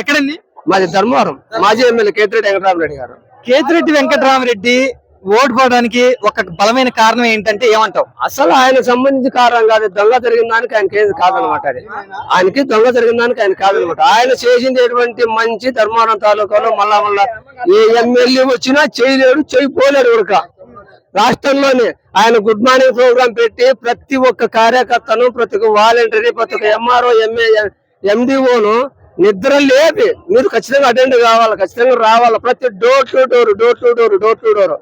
ఎక్కడండి? మాది ధర్మవరం. మాజీ ఎమ్మెల్యే కేతిరెడ్డి వెంకటరామరెడ్డి గారు. కేతిరెడ్డి వెంకటరామరెడ్డి ఓటు పోవడానికి ఒక బలమైన కారణం ఏంటంటే ఏమంటావు? అసలు ఆయన సంబంధించి కారణం కాదు. దొంగ జరిగిన దానికి ఆయనకి ఏది కాదనమాట అది. ఆయనకి దొంగ జరిగిన దానికి ఆయన కాదనమాట ఆయన చేసింది ఎటువంటి మంచి ధర్మవరం తాలూకాలో మళ్ళా మళ్ళా ఏ ఎమ్మెల్యే వచ్చినా చేయలేడు చేయపోలేడు ఉడక. రాష్ట్రంలోనే ఆయన గుడ్ మార్నింగ్ ప్రోగ్రామ్ పెట్టి ప్రతి ఒక్క కార్యకర్తను ప్రతి ఒక్క వాలంటీర్ ప్రతి ఒక్క ఎంఆర్ఓ ఎంఏ ఎండిఓను నిద్ర లేపి మీరు ఖచ్చితంగా అటెండ్ కావాలి ఖచ్చితంగా రావాలి. ప్రతి door to door door to door door to door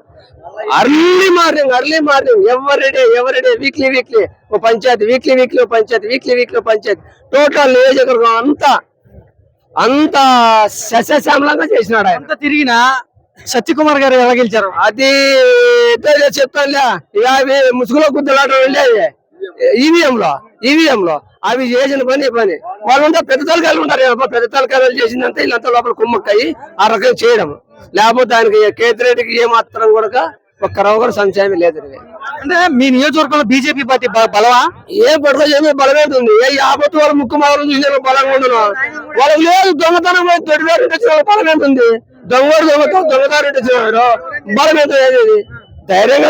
early morning early morning everyday everyday weekly weekly oh panchayat weekly weekly panchayat weekly weekly panchayat. Total నియోజకవర్గం అంతా అంత సస్యశ్యామలంగా చేసినాడు ఆయన. అంత తిరిగినా సత్యకుమార్ గారు ఎలా గెలిచారు? అది ఏదో చెప్తానులే. ఇక అవి ముసుగులో గుద్దలాట ఉండేవి ఈవీఎం లో. ఈవీఎం లో అవి చేసిన పని పని. వాళ్ళు ఉంటారు పెద్ద తలకాయలు ఉంటారు పెద్ద తలకాయలు చేసిందంటే వీళ్ళంతా లోపల కుమ్మక్కయి ఆ రకం చేయడం లేకపోతే ఆయనకి కేతిరెడ్డికి ఏ మాత్రం కూడా ఒక్క రవ్వ కూడా సంశయం లేదు. అంటే మీ నియోజకవర్గంలో బీజేపీ పార్టీ బ- బలమా? ఏ పడక ఏమీ బలమేస్తుంది ఏ యాభై వాళ్ళ ముక్కు మావలు చూసిన బలంగా ఉండను? వాళ్ళకి లేదు దొంగతనం దొడ్డిదారు బలమేంటుంది దొంగడు దొంగతనం దొంగదారు బలమేంత ఏది? ధైర్యంగా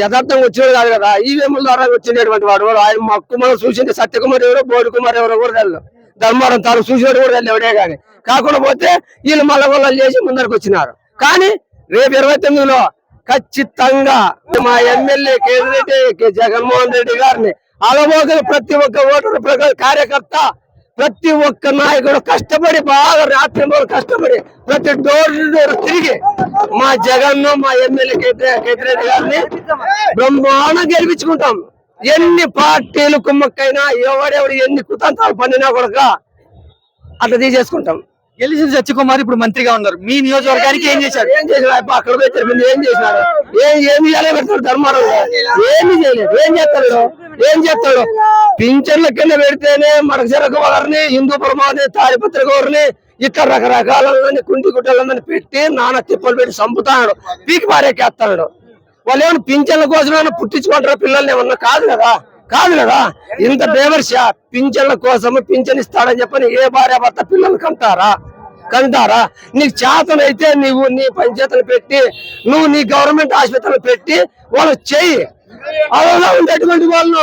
యథార్థంగా వచ్చినాడు కాదు కదా. ఈవీఎంల ద్వారా వచ్చినటువంటి వాడు ఆయన మక్కు మనం చూసింది సత్యకుమార్ ఎవరో బోడి కుమార్ ఎవరో కూడా తెలు ధర్మారం తాను చూసినాడు కూడా తెలు ఎవడే కానీ కాకుండా పోతే వీళ్ళు మళ్ళా వల్ల చేసి ముందరకు వచ్చినారు. కానీ రేపు ఇరవై తొమ్మిదిలో ఖచ్చితంగా మా ఎమ్మెల్యే కేంద్ర జగన్మోహన్ రెడ్డి గారిని అలవోకలు ప్రతి ఒక్క ఓటరు ప్రగ- కార్యకర్త ప్రతి ఒక్క నాయకుడు కష్టపడి బాగా రాత్రి కష్టపడి ప్రతి డోర్ టు డోర్ తిరిగి మా జగన్ మా ఎమ్మెల్యే కేతిరెడ్డి గారిని బ్రహ్మాండం గెలిపించుకుంటాం. ఎన్ని పార్టీలు కుమ్మక్కైనా ఎవడెవడు ఎన్ని కుతంత్రాలు పన్నినా కూడా అట్లా తీసేసుకుంటాం. గెలిచిన సత్యకుమార్ ఇప్పుడు మంత్రిగా ఉన్నారు. మీ నియోజకవర్గానికి ఏం చేశాడు ఏం అబ్బా, అక్కడ పోయి తెలిపింది ఏం చేసినాడు ఏం ఏమి చేయాలి పెడతాడు ధర్మారావు ఏమి చేయలేదు. ఏం చేస్తాడు ఏం చేస్తాడు? పింఛన్ల కింద పెడితేనే మడకచెరకు వారిని. హిందూ ప్రమాది తాడిపత్రిక వారిని ఇట్లా రకరకాలని కుంటి గుట్టలని పెట్టి నాన్న తిప్పలు పెట్టి చంపుతాడు. పీకి పారేకేస్తాడు. వాళ్ళు ఏమైనా పింఛన్ల కోసం పుట్టించుకుంటారా పిల్లల్ని ఏమన్నా? కాదు కదా. కాదు కదా. ఇంత బేవర్ష పింఛన్ల కోసం పింఛన్ ఇస్తాడని చెప్పని ఏ భార్య భర్త పిల్లలకి అంటారా? కంటారా నీకు చేతనైతే నీవు నీ పంచాయతీలు పెట్టి నువ్వు నీ గవర్నమెంట్ ఆసుపత్రులు పెట్టి వాళ్ళు చెయ్యి. అలా ఉండేటువంటి వాళ్ళు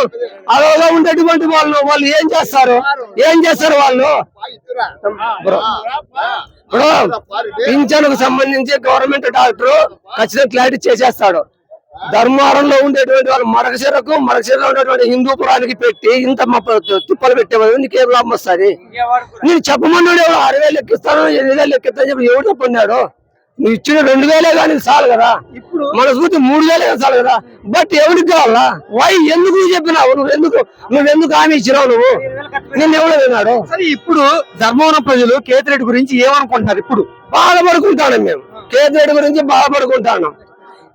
అలా ఉండేటువంటి వాళ్ళు వాళ్ళు ఏం చేస్తారు? ఏం చేస్తారు వాళ్ళు? ఇప్పుడు పింఛన్కు సంబంధించి గవర్నమెంట్ డాక్టర్ ఖచ్చితంగా క్లారిటీ చేసేస్తాడు. ధర్మారంలో ఉండేటువంటి వాళ్ళు మరకశిరకు మరకశిరలో ఉండేటువంటి హిందూపురానికి పెట్టి ఇంత తిప్పలు పెట్టేవాళ్ళు. నీకేం లాభం వస్తుంది? నేను చెప్పమన్నాడు ఎవడు? ఆరు వేలు ఎక్కిస్తాను ఎనిమిది వేలు ఎక్కిస్తాను చెప్పి ఎవడు చెప్పన్నాడు నువ్వు ఇచ్చిన రెండు వేలే కానీ చాలు కదా. ఇప్పుడు మన స్ఫూర్తి మూడు వేలే చాలు కదా. బట్ ఎవరికి కావాలా? వై ఎందుకు చెప్పినావు? నువ్వు ఎందుకు నువ్వెందుకు హామీ ఇచ్చినావు నువ్వు? నిన్ను ఎవడు విన్నాడు? సరే ఇప్పుడు ధర్మవరం ప్రజలు కేతిరెడ్డి గురించి ఏమనుకుంటున్నారు ఇప్పుడు? బాధపడుకుంటాను మేము. కేతిరెడ్డి గురించి బాధపడుకుంటాను.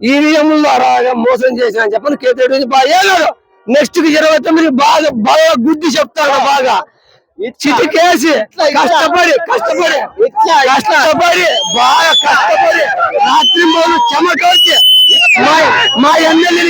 ఈవీఎంల ద్వారా మోసం చేసిన అని చెప్పని కేతిరెడ్డి గురించి బాగా ఏలాడు. నెక్స్ట్కి ఇరవై తొమ్మిది బాగా బాగా గుద్ది చెప్తాను బాగా. చిటికేసి కష్టపడి కష్టపడి కష్టపడి బాగా కష్టపడి రాత్రి మూడు చెమటోచి మా ఎమ్మెల్యేని